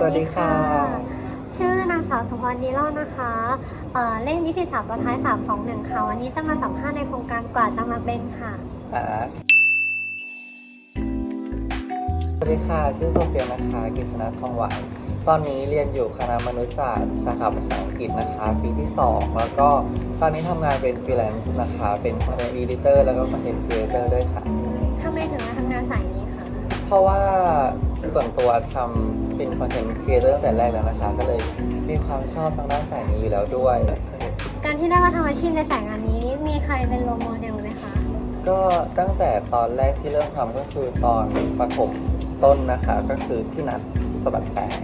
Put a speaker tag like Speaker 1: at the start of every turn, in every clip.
Speaker 1: สวัสดีค่ะ
Speaker 2: ชื่อนางสาวสุพรดีโรจน์นะคะเอ่อเลขนิติศาสตร์ตัวท้าย 321 ค่ะ วันนี้จะมาสัมภาษณ์ในโครงการกว่าจะมาเป็นค่ะ
Speaker 1: อ่าสวัสดีค่ะ ชื่อโซเฟียนะคะกฤษณะทองหวานตอนนี้เรียนอยู่คณะมนุษยศาสตร์สาขาภาษาอังกฤษนะคะ ปีที่ 2 แล้วก็ตอนนี้ทำงานเป็นฟรีแลนซ์นะคะ เป็น content editor แล้วก็ content creator ด้วยค่ะ
Speaker 2: ทำไมถึงมาทำงานสายนี้คะ
Speaker 1: เพราะว่า ส่วนตัวทำเป็น content creator ตั้งแต่แรกแล้วนะคะ ก็เลยมีความชอบทางด้านสายนี้อยู่แล้วด้วย
Speaker 2: การที่ได้มาทำอาชีพในสายงานนี้นี่มีใครเป็นโรลโมเดลไหมคะ
Speaker 1: ก็ตั้งแต่ตอนแรกที่เริ่มทำก็คือตอนประถมต้นนะคะก็คือพี่นัทสะบัดแปลง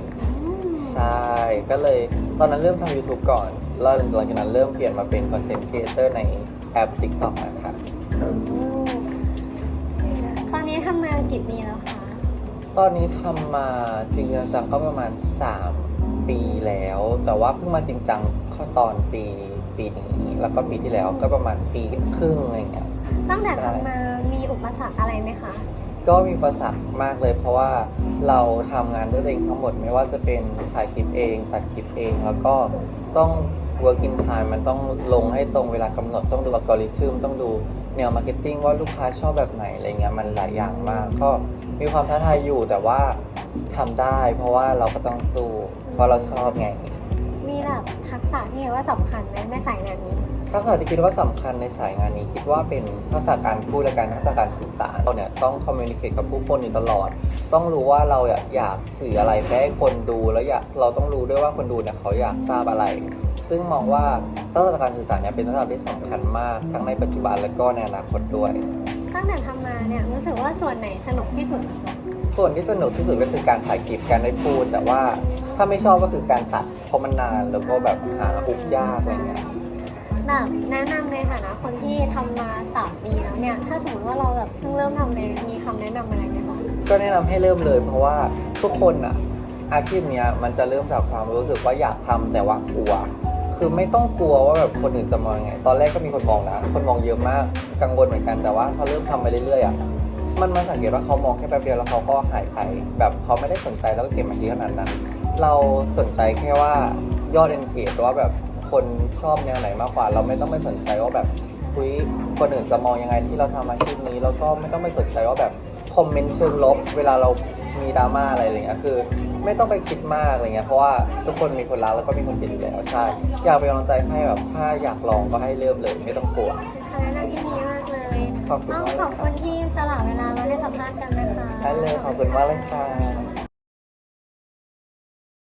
Speaker 2: อืม
Speaker 1: ใช่ ก็เลยตอนนั้นเริ่มทำ YouTube ก่อนแล้วหลังจากนั้นเริ่มเปลี่ยนมาเป็น Content Creator ในแอป TikTok นะคะ
Speaker 2: อืมตอนนี้ทำงานกี่ปีแล้วคะ
Speaker 1: ตอนนี้ทำมาจริงจังๆก็ประมาณ 3 ปีแล้ว แต่ว่าเพิ่งมาจริงจังเข้าตอนปีปีนี้ แล้วก็ปีที่แล้วก็ประมาณปีครึ่งอะไรเงี้ย
Speaker 2: ตั้งแต่ทำมามีอุปสรรคอะไรไหมคะ
Speaker 1: ก็มีประสักมากเลย เพราะว่าเราทำงานด้วยตัวเองทั้งหมดไม่ว่าจะเป็นถ่ายคลิปเอง ตัดคลิปเอง แล้วก็ต้อง work in time มันต้องลงให้ตรงเวลากำหนดต้องดูอัลกอริทึมต้องดูแนวมาร์เก็ตติ้งว่าลูกค้าชอบแบบไหนอะไรเงี้ยมันหลายอย่างมาก ก็มีความท้าทายอยู่แต่ว่าทำได้ เพราะว่าเราก็ต้องสู้เพราะเราชอบไง
Speaker 2: แบบทักษะที่เรียกว่าสำคัญไหมในสายงานนี้
Speaker 1: ทักษะที่คิดว่าสำคัญในสายงานนี้คิดว่าเป็นทักษะการพูดและการทักษะการสื่อสารเราเนี่ยต้องคอมมิวนิเคชกับผู้คนอยู่ตลอด ต้องรู้ว่าเราอยากอยากสื่ออะไรไปให้คนดูแล้วอยากเราต้องรู้ด้วยว่าคนดูเนี่ยเขาอยากทราบอะไร ซึ่งมองว่าทักษะการสื่อสารเนี่ยเป็นทักษะที่สำคัญมากทั้งในปัจจุบันและก็ในอนาคตด้วย
Speaker 2: ตั้งแต่ทำมาเนี่ยรู้สึกว่าส่วนไหนสนุกที่สุดคะ
Speaker 1: ส่วนที่สนุกที่สุดก็คือการถ่ายคลิปการได้พูด แต่ว่าถ้าไม่ชอบก็คือการตัดเพราะมันนานแล้วก็แบบหาอุบยากอะไรเงี้ย
Speaker 2: แบบแนะนำในฐานะคนที่ทำมาสามปีแล้วเนี่ย ถ้าสมมติว่าเราแบบเพิ่งเริ่มทำเลยมีคำแนะนำอะไรไหมคะ
Speaker 1: ก็แนะนำให้เริ่มเลย เพราะว่าทุกคนอะอาชีพเนี้ยมันจะเริ่มจากความรู้สึกว่าอยากทำแต่ว่ากลัว คือไม่ต้องกลัวว่าแบบคนอื่นจะมองยังไง ตอนแรกก็มีคนมองนะ คนมองเยอะมาก กังวลเหมือนกัน แต่ว่าพอเริ่มทำไปเรื่อยๆอะมันมาสังเกตว่าเขามองแค่แป๊บเดียวแล้วเขาก็หายไป แบบเขาไม่ได้สนใจแล้วก็เก็บมาที่ขนาดนั้น เราสนใจแค่ว่ายอด engage ว่าแบบคนชอบแนวไหนมากกว่า เราไม่ต้องไปสนใจว่าแบบคุยคนอื่นจะมองยังไงที่เราทำอาชีพนี้ แล้วก็ไม่ต้องไปสนใจว่าแบบคอมเมนต์เชิงลบ เวลาเรา มีดราม่าอะไรอย่างเงี้ยคือ ไม่ต้องไปคิดมากอะไรเงี้ยเพราะว่าทุกคนมีคนรักแล้วก็มีคนเกลียดอยู่แล้วใช่อยากเป็นกำลังใจให้แบบถ้าอยากลองก็ให้เริ่มเลยไม่ต้องกลัว
Speaker 2: คำแนะนำที่ดีมากเลย
Speaker 1: ขอบคุณ
Speaker 2: ต้อง
Speaker 1: มาก
Speaker 2: ขอบคุณที่สละเวลามาให้สัมภาษณ์กันนะคะ
Speaker 1: ได้เลยขอบคุณมากเลยค่ะ